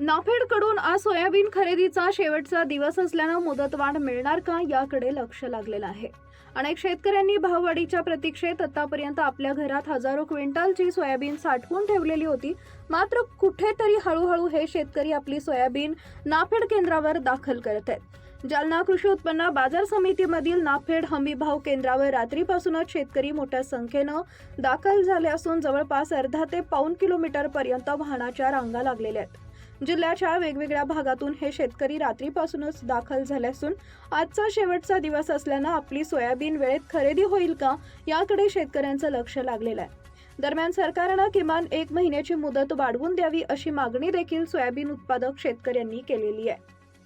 नाफेडकडून आज सोयाबीन खरेदीचा शेवटचा दिवस असल्यानं मुदतवाढ मिळणार का याकडे लक्ष लागलेलं आहे. अनेक शेतकऱ्यांनी भाववाढीच्या प्रतीक्षेत आतापर्यंत आपल्या घरात हजारो क्विंटलची सोयाबीन साठवून ठेवलेली होती. मात्र कुठेतरी हळूहळू हे शेतकरी आपली सोयाबीन नाफेड केंद्रावर दाखल करत आहेत. जालना कृषी उत्पन्न बाजार समितीमधील नाफेड हमी भाव केंद्रावर रात्रीपासूनच शेतकरी मोठ्या संख्येनं दाखल झाले असून जवळपास अर्धा ते पाऊन किलोमीटर पर्यंत वाहनाच्या रांगा लागलेल्या आहेत. जिल्ह्याच्या वेगवेगळ्या भागातून हे शेतकरी रात्रीपासूनच दाखल झाले असून आजचा शेवटचा दिवस असल्यानं आपली सोयाबीन वेळेत खरेदी होईल का याकडे शेतकऱ्यांचं लक्ष लागलेलं आहे. दरम्यान सरकारनं किमान एक महिन्याची मुदत वाढवून द्यावी अशी मागणी देखील सोयाबीन उत्पादक शेतकऱ्यांनी केलेली आहे.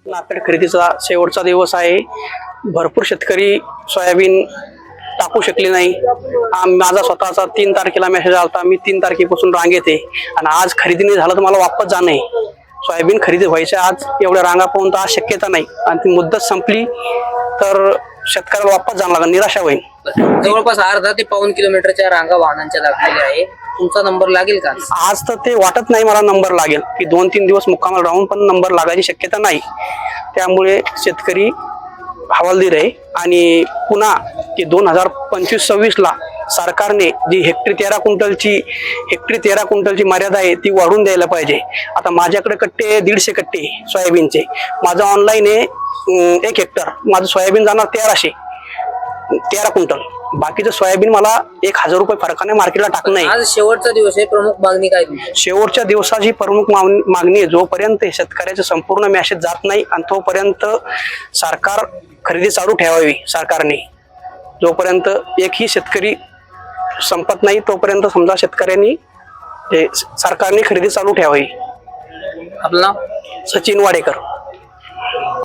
नाफेड खरेदीचा शेवटचा दिवस आहे. भरपूर शेतकरी सोयाबीन टाकू शकले नाही. माझा स्वतःचा तीन तारखेला मेसेज आला होता मी तीन तारखेपासून रांगेत आहे. आणि आज खरेदी नाही झालं तर मला वापस जाणं आहे. सोयाबीन खरेदी व्हायच्या आज एवढ्या रांगा पाहून तर आज शक्यता नाही. आणि ती मुदत संपली तर शेतकऱ्याला वापस जाणं लागेल निराशा होईल. जवळपास अर्धा ते पाऊन किलोमीटरच्या रांगा वाहनांच्या लागलेल्या आहे. तुमचा नंबर लागेल का? आज तर ते वाटत नाही मला नंबर लागेल की दोन तीन दिवस मुक्कामाला राहून पण नंबर लागायची शक्यता नाही. त्यामुळे शेतकरी हवालदिर आहे. आणि पुन्हा की दोन हजार पंचवीस सव्वीसला सरकारने जी हेक्टरी तेरा क्विंटलची हेक्टरी तेरा क्विंटलची मर्यादा आहे ती वाढवून द्यायला पाहिजे. आता माझ्याकडे कट्टे दीडशे कट्टे सोयाबीनचे. माझं ऑनलाईन आहे एक हेक्टर माझं सोयाबीन जाणार तेराशे. तेरा क्विंटल. बाकीचं सोयाबीन मला एक हजार रुपये फरकाने मार्केटला टाकणं आहे. आज शेवटचा दिवस आहे प्रमुख मागणी काय शेवटच्या दिवसाची प्रमुख मागणी मागणी आहे. जोपर्यंत शेतकऱ्याचे संपूर्ण मॅसेज जात नाही आणि तोपर्यंत सरकार खरेदी चालू ठेवावी सरकारने. जोपर्यंत एकही शेतकरी संपत नाही तोपर्यंत समजा शेतकऱ्यांनी हे सरकारने खरेदी चालू ठेवावी. आपला सचिन वाडेकर.